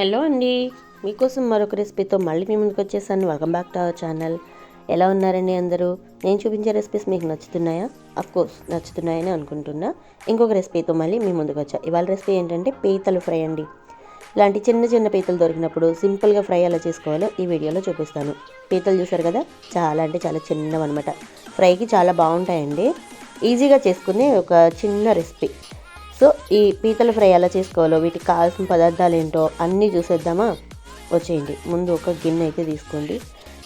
Hello అండి. మీకోసం మరొక రెసిపీతో మళ్ళీ మీ ముందుకు వచ్చేసాను. Welcome back to our channel ఎలా ఉన్నారండి అందరూ? నేను చూపించే రెసిపీస్ మీకు నచ్చుతున్నాయా? అఫ్ కోర్స్ నచ్చుతున్నాయని అనుకుంటున్నా. ఇంకొక రెసిపీతో మళ్ళీ మీ ముందుకు వచ్చా. ఇవాళ రెసిపీ ఏంటంటే పీతలు ఫ్రై అండి. ఇలాంటి చిన్న చిన్న పీతలు దొరికినప్పుడు సింపుల్గా ఫ్రై ఎలా చేసుకోవాలో ఈ వీడియోలో చూపిస్తాను. పీతలు చూసారు కదా? చాలా అంటే చాలా చిన్నవన్నమాట. ఫ్రైకి చాలా బాగుంటాయండి. ఈజీగా చేసుకునే ఒక చిన్న రెసిపీ సో ఈ పీతల ఫ్రై ఎలా చేసుకోవాలో వీటికి కావాల్సిన పదార్థాలు ఏంటో అన్నీ చూసేద్దామా? వచ్చేయండి. ముందు ఒక గిన్నె అయితే తీసుకోండి.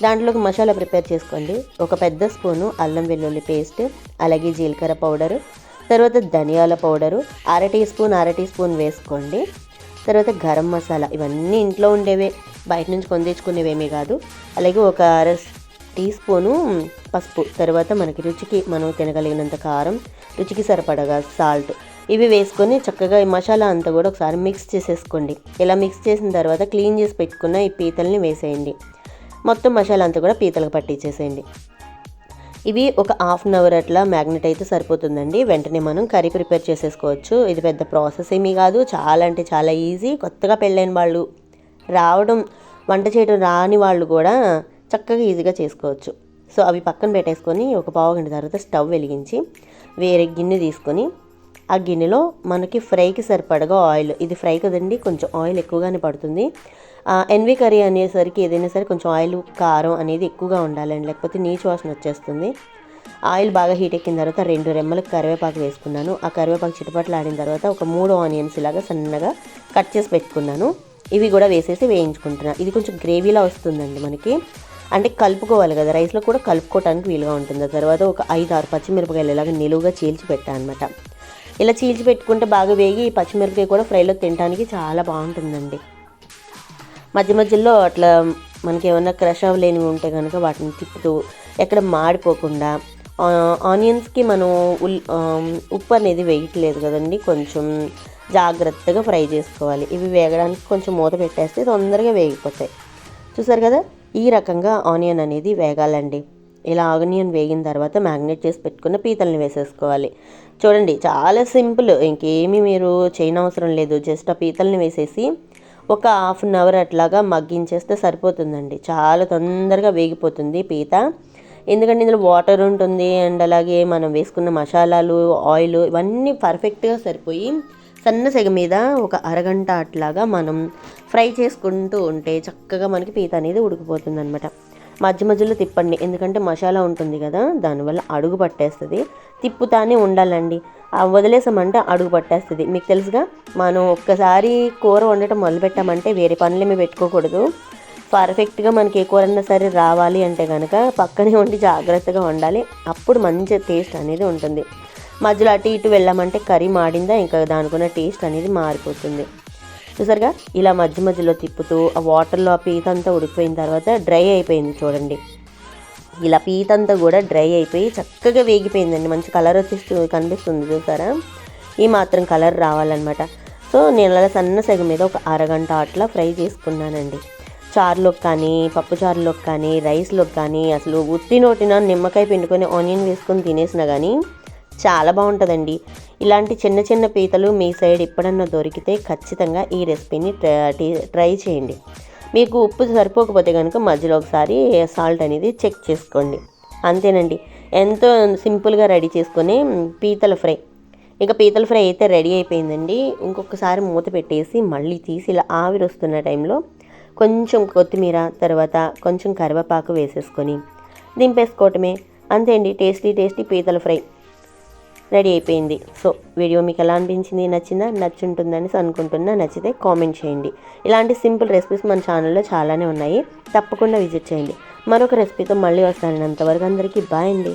దాంట్లోకి మసాలా ప్రిపేర్ చేసుకోండి. ఒక పెద్ద స్పూను అల్లం వెల్లుల్లి పేస్ట్ అలాగే జీలకర్ర పౌడరు తర్వాత ధనియాల పౌడరు అర టీ స్పూన్ అర టీ స్పూన్ వేసుకోండి. తర్వాత గరం మసాలా ఇవన్నీ ఇంట్లో ఉండేవే. బయట నుంచి కొని తెచ్చుకునేవేమీ కాదు. అలాగే ఒక అర టీ స్పూను పసుపు తర్వాత మనకి రుచికి మనం తినగలిగినంత కారం రుచికి సరిపడగా సాల్ట్. ఇవి వేసుకొని చక్కగా ఈ మసాలా అంతా కూడా ఒకసారి మిక్స్ చేసేసుకోండి. ఇలా మిక్స్ చేసిన తర్వాత క్లీన్ చేసి పెట్టుకున్న ఈ పీతల్ని వేసేయండి. మొత్తం మసాలా అంతా కూడా పీతలకు పట్టించేసేయండి. ఇవి ఒక హాఫ్ అన్ అవర్ అట్లా మ్యాగ్నెట్ అయితే సరిపోతుందండి. వెంటనే మనం కర్రీ ప్రిపేర్ చేసేసుకోవచ్చు. ఇది పెద్ద ప్రాసెస్ ఏమీ కాదు. చాలా అంటే చాలా ఈజీ కొత్తగా పెళ్ళైన వాళ్ళు రావడం వంట చేయడం రాని వాళ్ళు కూడా చక్కగా ఈజీగా చేసుకోవచ్చు. సో అవి పక్కన పెట్టేసుకొని ఒక పావు గంట తర్వాత స్టవ్ వెలిగించి వేరే గిన్నె తీసుకొని ఆ గిన్నెలో మనకి ఫ్రైకి సరిపడగా ఆయిల్ ఇది ఫ్రై కదండి కొంచెం ఆయిల్ ఎక్కువగానే పడుతుంది. ఎన్వి కర్రీ అనేసరికి ఏదైనా సరే కొంచెం ఆయిల్ కారం అనేది ఎక్కువగా ఉండాలండి లేకపోతే నీచు వాసన వచ్చేస్తుంది. ఆయిల్ బాగా హీట్ ఎక్కిన తర్వాత రెండు రెమ్మలకు కరివేపాకు వేసుకున్నాను. ఆ కరివేపాకు చిటపట్లు ఆడిన తర్వాత ఒక మూడు ఆనియన్స్ ఇలాగా సన్నగా కట్ చేసి పెట్టుకున్నాను. ఇవి కూడా వేసేసి వేయించుకుంటున్నాను ఇది కొంచెం గ్రేవీలా వస్తుందండి మనకి. అంటే కలుపుకోవాలి కదా రైస్లో కూడా కలుపుకోవడానికి వీలుగా ఉంటుంది. తర్వాత ఒక ఐదు ఆరు పచ్చిమిరపకాయలు ఇలాగ నిలువుగా చీల్చి పెట్టాను అనమాట ఇలా చీల్చి పెట్టుకుంటే బాగా వేగి ఈ పచ్చిమిరపకాయ కూడా ఫ్రైలో తినడానికి చాలా బాగుంటుందండి. మధ్య మధ్యలో అట్లా మనకి ఏమైనా క్రష్ అవ్వలేనివి ఉంటే కనుక వాటిని తిప్పుతూ ఎక్కడ మాడిపోకుండా ఆనియన్స్కి మనం ఉల్ ఉప్పు అనేది వేయట్లేదు కదండి. కొంచెం జాగ్రత్తగా ఫ్రై చేసుకోవాలి. ఇవి వేగడానికి కొంచెం మూత పెట్టేస్తే తొందరగా వేగిపోతాయి. చూసారు కదా? ఈ రకంగా ఆనియన్ అనేది వేగాలండి. ఇలా ఆనియన్ వేగిన తర్వాత మ్యాగ్నేట్ చేసి పెట్టుకున్న పీతల్ని వేసేసుకోవాలి. చూడండి చాలా సింపుల్. ఇంకేమీ మీరు చేయనవసరం లేదు. జస్ట్ ఆ పీతల్ని వేసేసి ఒక హాఫ్ అన్ అవర్ అట్లాగా మగ్గించేస్తే సరిపోతుందండి. చాలా తొందరగా వేగిపోతుంది పీత. ఎందుకంటే ఇందులో వాటర్ ఉంటుంది అండ్ అలాగే మనం వేసుకున్న మసాలాలు ఆయిల్ ఇవన్నీ పర్ఫెక్ట్గా సరిపోయి సన్న సెగ మీద ఒక అరగంట అట్లాగా మనం ఫ్రై చేసుకుంటూ ఉంటే చక్కగా మనకి పీత అనేది ఉడికిపోతుంది అనమాట మధ్య మధ్యలో తిప్పండి. ఎందుకంటే మసాలా ఉంటుంది కదా దానివల్ల అడుగు పట్టేస్తుంది. తిప్పుతానే ఉండాలండి. వదిలేసామంటే అడుగు పట్టేస్తుంది. మీకు తెలుసుగా మనం ఒక్కసారి కూర వండటం మొదలుపెట్టామంటే వేరే పనులేమీ పెట్టుకోకూడదు. పర్ఫెక్ట్గా మనకి ఏ కూర సరే రావాలి అంటే కనుక పక్కనే ఉండి జాగ్రత్తగా వండాలి. అప్పుడు మంచి టేస్ట్ అనేది ఉంటుంది. మధ్యలో అటు ఇటు వెళ్ళామంటే కర్రీ మాడిందా ఇంకా దానికున్న టేస్ట్ అనేది మారిపోతుంది. చూసారుగా? ఇలా మధ్య మధ్యలో తిప్పుతూ ఆ వాటర్లో ఆ పీత అంతా ఉడికిపోయిన తర్వాత డ్రై అయిపోయింది చూడండి. ఇలా పీతంతా కూడా డ్రై అయిపోయి చక్కగా వేగిపోయిందండి. మంచి కలర్ వచ్చి కనిపిస్తుంది చూసారా? ఈ మాత్రం కలర్ రావాలన్నమాట. సో నేను అలా సన్న సెగ మీద ఒక అరగంట అట్లా ఫ్రై చేసుకున్నానండి. చారులోకి కానీ పప్పు చారులోకి కానీ రైస్లోకి కానీ అసలు ఉత్తి నోటిన నిమ్మకాయ పిండుకొని ఆనియన్ వేసుకొని తినేసినా కానీ చాలా బాగుంటుందండి. ఇలాంటి చిన్న చిన్న పీతలు మీ సైడ్ ఎప్పుడన్నా దొరికితే ఖచ్చితంగా ఈ రెసిపీని ట్రై చేయండి. మీకు ఉప్పు సరిపోకపోతే కనుక మధ్యలో ఒకసారి సాల్ట్ అనేది చెక్ చేసుకోండి. అంతేనండి. ఎంతో సింపుల్గా రెడీ చేసుకొని పీతల ఫ్రై. ఇక పీతల ఫ్రై అయితే రెడీ అయిపోయిందండి. ఇంకొకసారి మూత పెట్టేసి మళ్ళీ తీసి ఇలా ఆవిరి వస్తున్న టైంలో కొంచెం కొత్తిమీర తర్వాత కొంచెం కరివేపాకు వేసేసుకొని దింపేసుకోవటమే. అంతే అండి. టేస్టీ టేస్టీ పీతల ఫ్రై. రెడీ అయిపోయింది. సో వీడియో మీకు ఎలా అనిపించింది నచ్చిందా నచ్చుంటుందని అనుకుంటున్నా. నచ్చితే కామెంట్ చేయండి. ఇలాంటి సింపుల్ రెసిపీస్ మన ఛానల్లో చాలానే ఉన్నాయి. తప్పకుండా విజిట్ చేయండి. మరొక రెసిపీతో మళ్ళీ వస్తాను. అంతవరకు అందరికీ బాయ్ అండి.